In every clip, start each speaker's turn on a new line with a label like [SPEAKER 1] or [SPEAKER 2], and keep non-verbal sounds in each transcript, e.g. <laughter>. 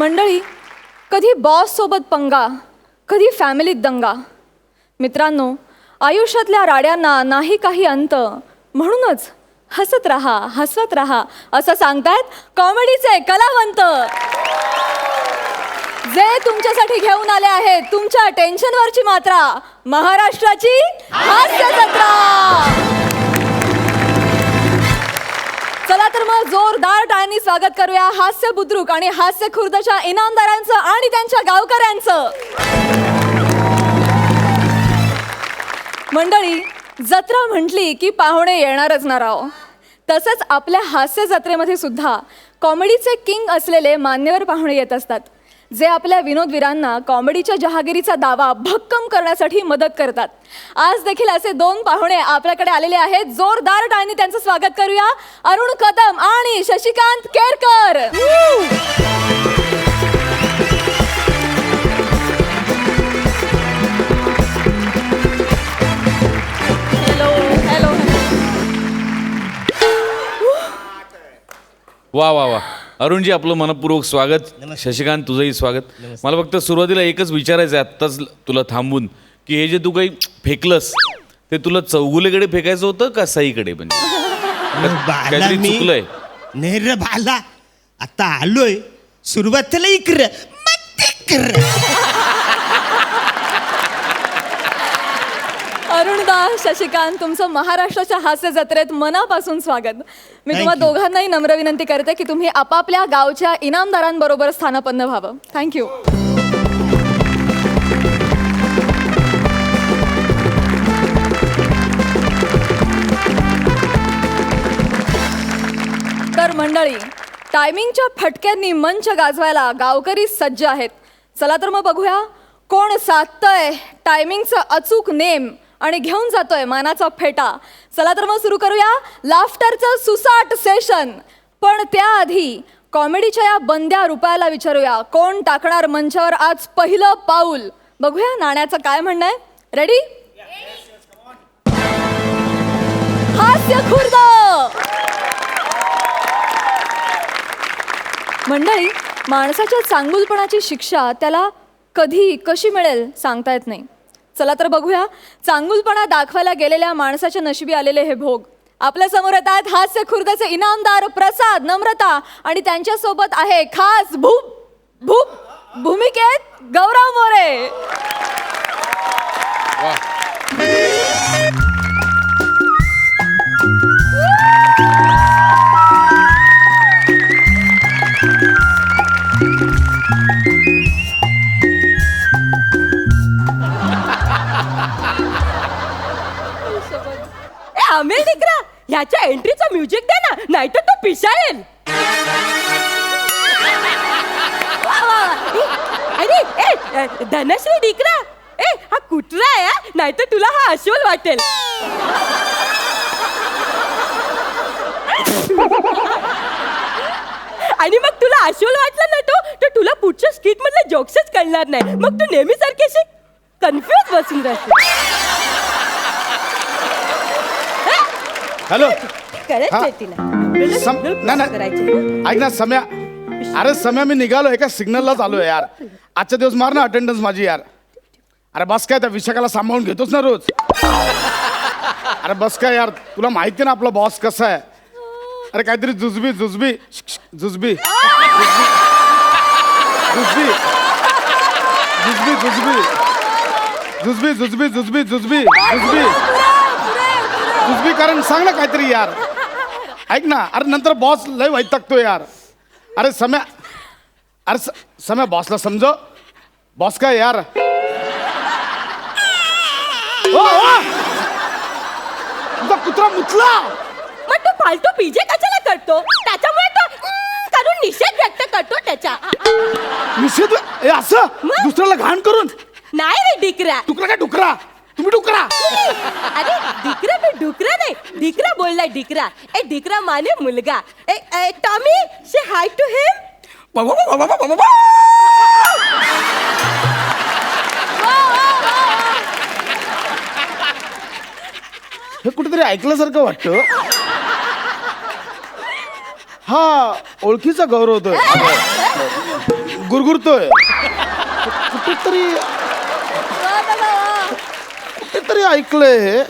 [SPEAKER 1] मंडळी कधी बॉस सोबत पंगा कधी फॅमिलीत दंगा. मित्रांनो आयुष्यातल्या राड्यांना नाही काही अंत म्हणूनच हसत राहा हसत राहा असं सांगतायत कॉमेडीचे कलावंत. जे तुमच्यासाठी घेऊन आले आहेत तुमच्या टेन्शनवरची मात्रा महाराष्ट्राची हास्य जत्रा चला तर मग जोरदार टाळ्यांनी स्वागत करूया. हास्य बुद्रुक आणि हास्य खुर्दच्या इनामदारांचं आणि त्यांच्या गावकऱ्यांचं. मंडळी जत्रा म्हटली की पाहुणे येणारच ना राव. तसंच आपल्या हास्य जत्रेमध्ये सुद्धा कॉमेडीचे किंग असलेले मान्यवर पाहुणे येत असतात. जे आपल्या विनोदवीरांना कॉमेडीच्या जहागिरीचा दावा भक्कम करण्यासाठी मदत करतात. आज देखील असे दोन पाहुणे आपल्याकडे आलेले आहेत. जोरदार टाळणी त्यांचं स्वागत करूया. अरुण कदम आणि शशिकांत केरकर. हॅलो हॅलो
[SPEAKER 2] वा वा वा. अरुणजी आपलं मनपूर्वक स्वागत. शशिकांत तुझंही स्वागत. मला फक्त सुरुवातीला एकच विचारायचं आहे आत्ताच तुला थांबून की हे जे तू काही फेकलंस ते तुला चौगुलेकडे फेकायचं होतं का साईकडे? म्हणजे
[SPEAKER 3] बाला
[SPEAKER 2] काहीतरी
[SPEAKER 3] मी
[SPEAKER 2] चुकलंय?
[SPEAKER 3] नेर बाला आता आलोय सुरुवातीला इकर
[SPEAKER 1] अरुणदास शशिकांत तुमचं महाराष्ट्राच्या हास्य जत्रेत मनापासून स्वागत. मी तुम्हा
[SPEAKER 3] you.
[SPEAKER 1] दोघांनाही नम्र विनंती करते की तुम्ही आपापल्या गावच्या इनामदारांबरोबर स्थानापन्न व्हावं. थँक्यू तर मंडळी टायमिंगच्या फटक्यांनी मंच गाजवायला गावकरी सज्ज आहेत. चला तर मग बघूया कोण साधतंय टायमिंगचं अचूक नेम? आणि घेऊन जातोय मानाचा फेटा. चला तर मग सुरू करूया लाफ्टरचं सुसाट सेशन पण त्याआधी कॉमेडीच्या या बंद्या रुपयाला विचारूया. कोण टाकणार मंचावर आज पहिलं पाऊल? बघूया नाण्याचं काय म्हणणं आहे रेडी हास्य खुर्द! मंडळी माणसाच्या चांगुलपणाची शिक्षा त्याला कधी कशी मिळेल सांगता येत नाही. चला तर बघूया. चांगुलपणा दाखवायला गेलेल्या माणसाच्या नशिबी आलेले हे भोग. आपल्यासमोर येत आहेत हास्य खुर्दचे इनामदार प्रसाद नम्रता आणि त्यांच्यासोबत आहे खास भूप भूप भूमिकेत गौरव मोरे.
[SPEAKER 4] त्याच्या एंट्रीचं म्युझिक दे ना नाहीतर तो पिसाळेल वा, वा, वा. अरे ए धनश्री डिकरा ए हा कुत्रा आहे हा? नाहीतर तुला हा अस्वल वाटेल आणि मग तुला अस्वल वाटला ना तो तर तुला पुढच्या स्किट मधल्या जोक्सच कळणार नाही मग तू नेहमीसारखी कन्फ्युज बसून राहते
[SPEAKER 5] हॅलो हा.
[SPEAKER 4] नाही तिला
[SPEAKER 5] सम-
[SPEAKER 4] signal
[SPEAKER 5] नाही,
[SPEAKER 4] cross
[SPEAKER 5] नाही.
[SPEAKER 4] करायचे.
[SPEAKER 5] ऐक ना सम्या अरे सम्या मी निघालो एका सिग्नललाच आलो यार आजच्या दिवस मार ना अटेंडन्स माझी यार अरे बस काय त्या विशाखाला सांभाळून घेतोच ना रोज अरे बस काय यार तुला माहिती ना आपला बॉस कसा आहे अरे काहीतरी जुजबी जुजबी जुजबी जुजबी जुजबी जुजबी जुजबी जुजबी जुजबी जुजबी जुजबी जुजबी कारण सांग ना काहीतरी यार. ऐक ना अरे नंतर बॉस लय वैतागतो यार. अरे सम्या अरे स- सम्या बॉसला समजव. बॉस काय यार? ओ, ओ! तुझा कुत्रा मुतला.
[SPEAKER 4] मग तो फालतू पीजे कशाला करतो? त्याच्यामुळे तो करून निषेध व्यक्त करतो त्याचा
[SPEAKER 5] निषेध असं?
[SPEAKER 4] मग?
[SPEAKER 5] दुसऱ्याला घाण करून?
[SPEAKER 4] नाही रे डिकरा.
[SPEAKER 5] डुकरा काय डुकरा? तुम्ही डुकरा.
[SPEAKER 4] अरे डिकरा मी डुकरा नाही. डिकरा बोललाय डिकरा. ए डिकरा माने मुलगा. ए ए, Tommy say hi to him
[SPEAKER 5] वा, वा, वा, वा, वा, वा, वा. हे कुठेतरी ऐकल्यासारखं वाटतं. हा ओळखीचा गौरव होतोय. गुरगुरतोय. कुठेतरी कुठेतरी ऐकलंय हे.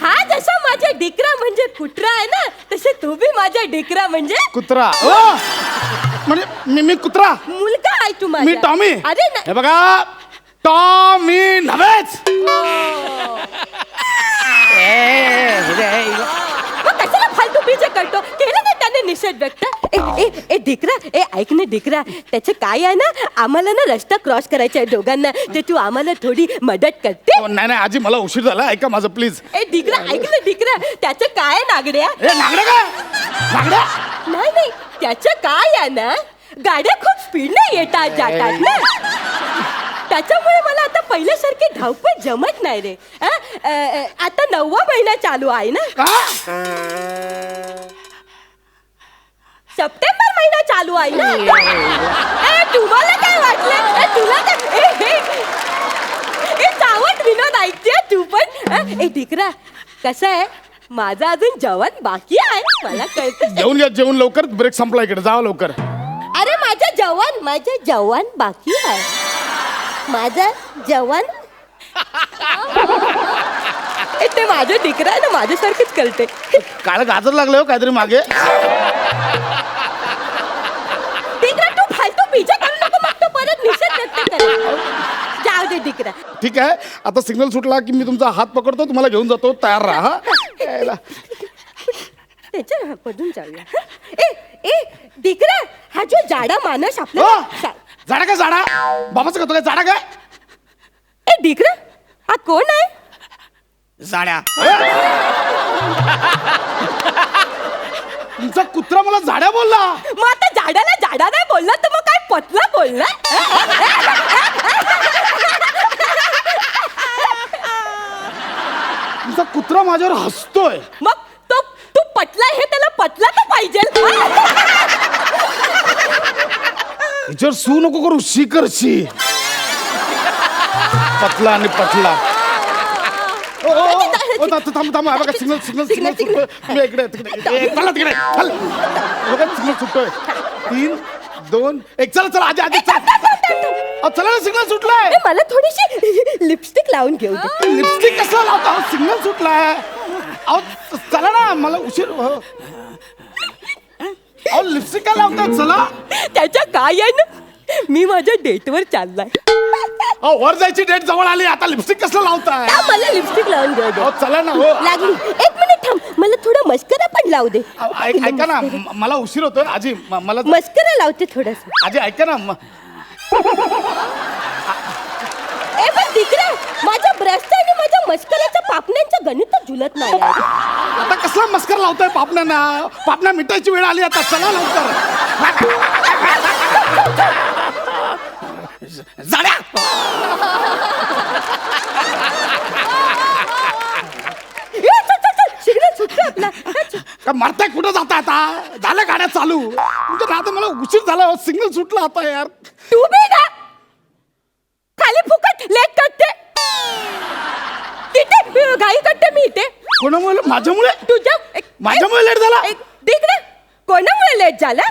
[SPEAKER 4] हा जसा माझा डिकरा म्हणजे कुत्रा आहे ना तसे तू बी माझा डिकरा म्हणजे
[SPEAKER 5] कुत्रा. ओ! म्हणजे मी मी कुत्रा.
[SPEAKER 4] मुलगा आहे तू माझा
[SPEAKER 5] मी टॉमी.
[SPEAKER 4] अरे ना-
[SPEAKER 5] हे बघा टॉमी नव्हेच
[SPEAKER 4] मग कशाला फालतू बीजे करतो? केलं ना त्याने निषेध व्यक्त. ए ए ए ए ऐक ना डिकरा. त्याचं काय आहे ना? आम्हाला ना रस्ता क्रॉस करायचा आहे दोघांना. ते तू आम्हाला थोडी मदत करते.
[SPEAKER 5] नाही नाही आजी मला उशीर झाला. ऐका माझं प्लीज
[SPEAKER 4] ए डिकरा ऐक ना डिकरा. त्याचं काय आहे, नागड्या?
[SPEAKER 5] ए नागड्या
[SPEAKER 4] नाही नाही. त्याचं काय आहे ना? गाड्या खूप स्पीडने येतात जातात ना? त्याच्यामुळे मला आता पहिल्यासारखी धावपळ जमत नाही रे? अ, अ, आता नववा महिना चालू आहे ना?
[SPEAKER 5] का?
[SPEAKER 4] सप्टेंबर महिना चालू आहे ना? ए तुम्हाला काय वाटलं? ए, तुला काय ए, हे ए चावट विनोद ऐकते तू पण? हा? ए डिकरा कसं आहे? माझा अजून जेवण बाकी आहे. मला कळतं.
[SPEAKER 5] जेवून घ्या जेवण लवकर ब्रेक संपला इकडे. जावा लवकर.
[SPEAKER 4] अरे माझं जवान माझं जवान बाकी आहे. माझं जवान ए, ते माझं डिकरा आहे ना माझ्यासारखंच कळते
[SPEAKER 5] काळ गाजर लागलं हो काहीतरी मागे
[SPEAKER 4] डिकरा तू फालतू पिझ्झा करू नको मग तो परत निषेध व्यक्त करेल जाऊ दे डिकरा
[SPEAKER 5] ठीक आहे. आता सिग्नल सुटला की मी तुमचा हात पकडतो तुम्हाला घेऊन जातो तयार राहा हा? यायला.
[SPEAKER 4] त्याच्या मधून जाऊया. ए ए हा जो जाडा माणूस
[SPEAKER 5] हो!
[SPEAKER 4] आपला
[SPEAKER 5] झाडा काय झाडा बाबाचं का काय? झाडा काय
[SPEAKER 4] ए डिकरा हा कोण आहे?
[SPEAKER 3] जाड्या.
[SPEAKER 5] तुमचा कुत्रा मला झाड्या बोलला.
[SPEAKER 4] मग आता झाडाला झाडा नाही बोलला तर मग काय पतला बोलला?
[SPEAKER 5] तुमचा कुत्रा माझ्यावर हसतोय.
[SPEAKER 4] मग तो तू पटला हे त्याला पटला तर पाहिजे.
[SPEAKER 5] हिच्यावर सू नको करू शी कर शी. पतला आणि पटला ओ, ओ, ओ, ओ, थांब थांब थांब हा बघा सिग्नल सिग्नल सिग्नल
[SPEAKER 4] सिग्नल,
[SPEAKER 5] सुटतोय. मी इकडे तिकडे ए, चला तिकडे. चल. बघा सिग्नल सुटतोय. तीन दोन. एक चला चला आजी आजी चला. अहो, चला ना सिग्नल सुटलाय.
[SPEAKER 4] मला थोडीशी लिपस्टिक लावून घेऊ दे.
[SPEAKER 5] लिपस्टिक कसं लावता? अहो, सिग्नल सुटलाय. अहो चला ना मला उशीर हो. अहो लिपस्टिक काय लावताय? चला.
[SPEAKER 4] त्याच्या काय आहे ना मी माझ्या डेटवर चाललाय.
[SPEAKER 5] अहो वर जायची डेट जवळ आली आता लिपस्टिक कसं लावताय?
[SPEAKER 4] त्या मला लिपस्टिक लावून घेऊ दे
[SPEAKER 5] अहो चला ना हो.
[SPEAKER 4] लागली. एक मिनिट थांब. मला थोडं मस्करा पण लावू दे.
[SPEAKER 5] अहो, ऐक- ऐका ना म- मला उशीर होतोय आजी म- मला
[SPEAKER 4] मस्करा लावते थोडस.
[SPEAKER 5] आजी ऐका ना म-
[SPEAKER 4] ए पण तिकडे माझ्या ब्रशचा आणि माझ्या मस्कराच्या पापण्यांचं गणित जुलत नाही आहे.
[SPEAKER 5] आता कसला मस्कर लावतोय पापण्यांना? पापण्या मिटायची वेळ आली आता चला लवकर.
[SPEAKER 3] जाड्या
[SPEAKER 4] ए, चल, चल, चल, सिग्नल सुटलं आपला चल.
[SPEAKER 5] का मरताय कुठं जाता आता? झालं गाड्या चालू. आता मला उशीर झाला सिग्नल सुटला आता यार.
[SPEAKER 4] तू बी ना खाली फुकट लेट करते. तिथे अ, घाई करते मी इथे.
[SPEAKER 5] कोणामुळे? माझ्यामुळे?
[SPEAKER 4] तुझ्या एक-
[SPEAKER 5] माझ्यामुळे लेट झाला.
[SPEAKER 4] एक कोणामुळे लेट झाला?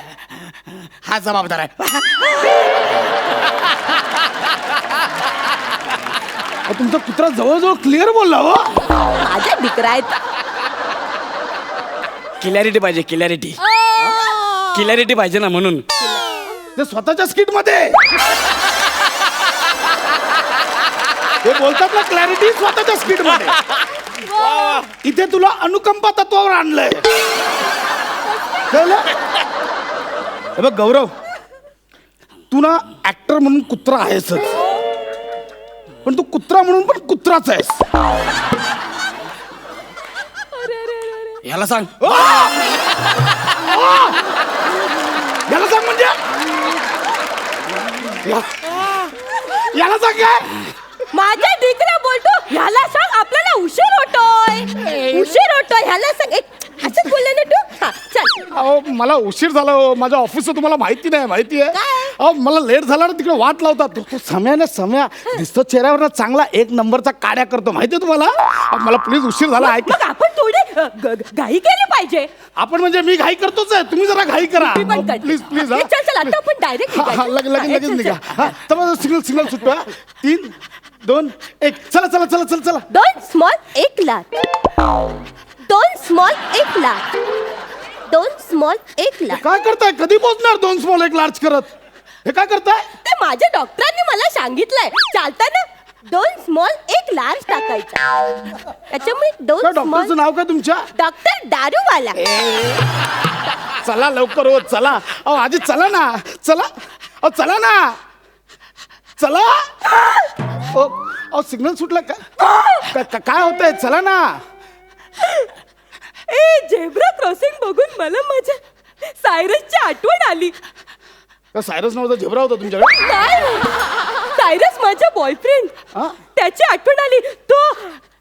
[SPEAKER 3] हा जबाबदार आहे
[SPEAKER 5] अहो, तुमचा कुत्रा जवळजवळ क्लिअर बोलला हो.
[SPEAKER 4] माझ्या डिकरा आहेत.
[SPEAKER 6] क्लॅरिटी पाहिजे क्लॅरिटी क्लॅरिटी पाहिजे ना म्हणून.
[SPEAKER 5] ते स्वतःच्या स्किटमध्ये. ते बोलतात ना क्लॅरिटी स्वतःच्या स्किटमध्ये. इथे तुला अनुकंपा तत्वावर आणलंय. कळलं? हे बघ गौरव तू ना ऍक्टर म्हणून कुत्रा आहेसच. पण तू कुत्रा म्हणून पण कुत्राच आहेस.
[SPEAKER 6] ह्याला सांग. <laughs>
[SPEAKER 5] याला सांग म्हणजे? या- याला सांग काय?
[SPEAKER 4] माझा डिकरा बोलतो ह्याला सांग आपल्याला उशीर होतोय. उशीर होतोय ह्याला सांग. एक असंच बोलले ना तू? हा चल.
[SPEAKER 5] अहो मला उशीर झाला हो माझ्या ऑफिसचं तुम्हाला माहिती नाही माहिती आहे
[SPEAKER 4] काय?
[SPEAKER 5] अहो मला लेट झाला ना तिकडे वाट लावतात तो- तो सम्या ना सम्या दिसतो चेहऱ्यावर ना चांगला एक नंबरचा काड्या करतो. माहिती आहे तुम्हाला? अहो, मला प्लीज उशीर झाला ऐक
[SPEAKER 4] मग आपण थोडे ग- ग- घाई केली पाहिजे.
[SPEAKER 5] आपण म्हणजे मी घाई करतोच आहे. तुम्ही जरा घाई करा.
[SPEAKER 4] मी पण करते.
[SPEAKER 5] प्लीज प्लीज
[SPEAKER 4] हे चल चल आता आपण डायरेक्ट
[SPEAKER 5] लगेच लगेच निघा. हा, चला सिग्नल सिग्नल सुटतो हा. तीन दोन एक. चला चला चला चला चला.
[SPEAKER 4] दोन स्मॉल एक लाख. दोन स्मॉल एक लाख. दोन स्मॉल एक लाख
[SPEAKER 5] काय करताय? कधी पोहोचणार दोन स्मॉल एक लार्ज करत? हे काय करताय?
[SPEAKER 4] ते माझ्या डॉक्टरांनी मला सांगितलंय. चालताना दोन स्मॉल एक लार्ज टाकायचा. त्याच्यामुळे दोन
[SPEAKER 5] काय
[SPEAKER 4] स्मॉल
[SPEAKER 5] डॉक्टरचं नाव काय तुमच्या?
[SPEAKER 4] डॉक्टर दारूवाला.
[SPEAKER 5] चला लवकर हो चला. अहो आजी चला ना. चला. अहो चला ना. चला. अहो सिग्नल सुटला का? का- का- काय होतंय? चला ना.
[SPEAKER 4] ए झेब्रा क्रॉसिंग बघून मला माझ्या सायरसची आठवण आली.
[SPEAKER 5] का सायरस नव्हता झेबरा होता तुमच्याकडे?
[SPEAKER 4] काय सायरस माझा बॉयफ्रेंड
[SPEAKER 5] हा?
[SPEAKER 4] त्याची आठवण आली तो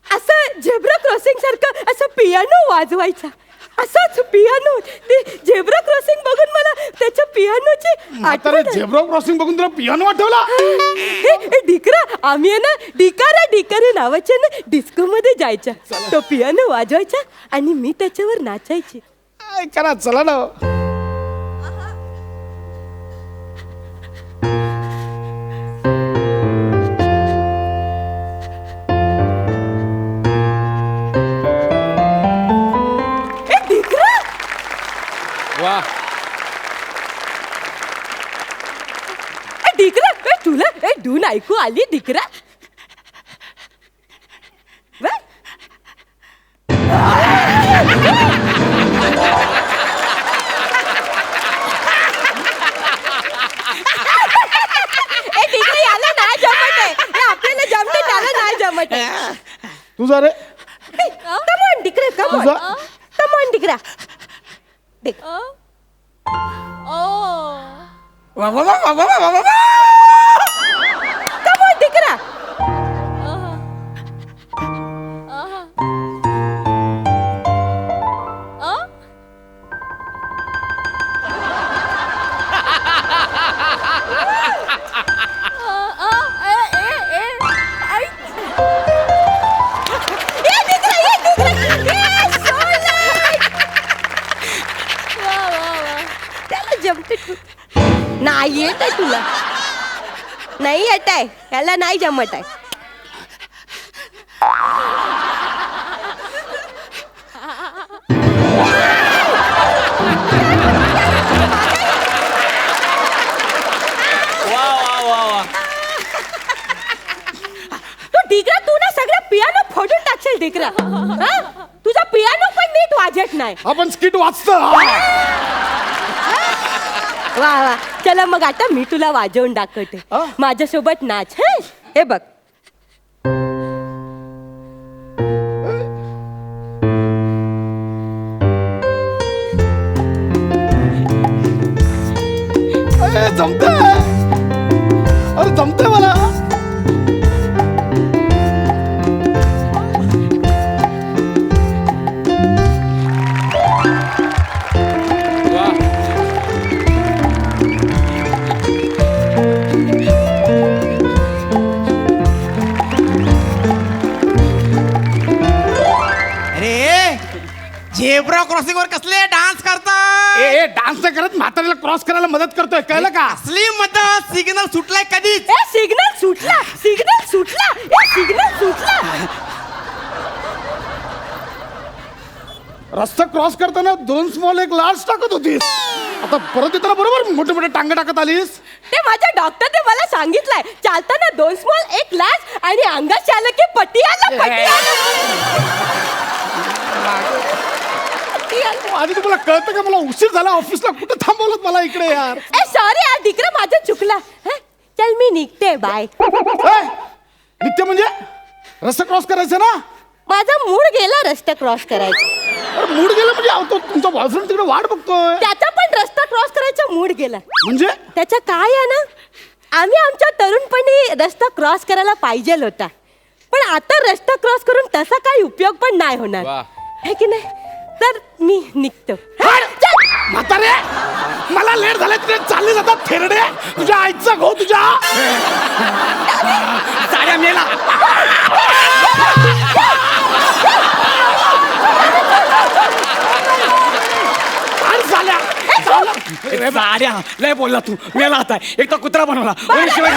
[SPEAKER 4] असं झेब्रा क्रॉसिंग सारखं असं पियानो वाजवायचा. असाच पियानो ते झेब्रा क्रॉसिंग बघून मला त्याच्या पियानोची आठवण आली.
[SPEAKER 5] झेब्रा क्रॉसिंग बघून तुला पियानो आठवला?
[SPEAKER 4] ए, डिकरा आम्ही आहे ना डिकारा डिकारे नावाच्या ना डिस्को मध्ये जायच्या. तो पियानो वाजवायचा आणि मी त्याच्यावर नाचायची.
[SPEAKER 5] काय करा चला ना.
[SPEAKER 4] ऐकू आली डिकरा. वा? ए डिकरा याला नाही जमत आहे. हे आपल्याला जमते त्याला नाही जमत आहे.
[SPEAKER 5] तुझा रे.
[SPEAKER 4] डिकरा come on.
[SPEAKER 5] तुझा-
[SPEAKER 4] on, डिकरा. डिक-
[SPEAKER 3] वा, वा, वा, वा, वा, वा, वा,
[SPEAKER 4] नाही येत आहे. त्याला नाही जमत आहे.
[SPEAKER 2] वा वा वा वा.
[SPEAKER 4] तू डिकरा तू ना सगळं पियानो फोडून टाकशील डिकरा हा? तुझा पियानो पण नीट वाजत नाही.
[SPEAKER 5] आपण स्किट वाचत
[SPEAKER 4] वा वा. चला मग आता मी तुला वाजवून दाखवते.
[SPEAKER 5] अ?
[SPEAKER 4] माझ्यासोबत नाच. हं? हे बघ.
[SPEAKER 5] जमतंय?
[SPEAKER 3] वर कसले डान्स करता
[SPEAKER 5] ए ए डान्स नाही करत म्हातारीला क्रॉस करायला मदत करतोय कळलं का?
[SPEAKER 3] असली मदत सिग्नल सुटलाय कधीच.
[SPEAKER 4] ए सिग्नल सुटला सिग्नल सुटला ए सिग्नल सुटला.
[SPEAKER 5] रस्ता क्रॉस करताना दोन स्मॉल एक लार्ज टाकत होतीस. आता परत येताना बरोबर मोठे मोठे टांग टाकत आलीस.
[SPEAKER 4] ते माझ्या डॉक्टरने मला सांगितलंय चालताना दोन स्मॉल एक लाच आणि अंगात आलं की पटी आलं
[SPEAKER 5] आधी तुम्हाला कळतं का? मला उशीर झाला ऑफिसला. कुठे थांबवलं मला इकडे यार?
[SPEAKER 4] ए सॉरी यार डिकरा माझं चुकला. हं? चल मी निघते बाय
[SPEAKER 5] ए, नित्य म्हणजे? रस्ता क्रॉस करायचा ना?
[SPEAKER 4] माझा मूड गेला रस्ता क्रॉस करायचा.
[SPEAKER 5] अरे मूड गेला म्हणजे? अहो, तो तुमचा बॉयफ्रेंड तिकडे वाट बघतोय.
[SPEAKER 4] त्याचा पण रस्ता क्रॉस करायचा मूड गेला.
[SPEAKER 5] म्हणजे?
[SPEAKER 4] त्याच्या काय आहे ना? आम्ही आमच्या तरुणपणी रस्ता क्रॉस करायला पाहिजे होता. पण आता रस्ता क्रॉस करून तसा काही उपयोग पण नाही होणार.
[SPEAKER 2] वा.
[SPEAKER 4] है की नाही? तर मी निघतो.
[SPEAKER 5] म्हातारे! मला लेट झाले तिथे चालले जातात थेरडे तुझ्या आईचा घो तुझ्या.
[SPEAKER 3] साड्या मेला.
[SPEAKER 5] झाल्या साड्या लय बोलला तू. मेला आता. एक तर कुत्रा बनवला. शिवाय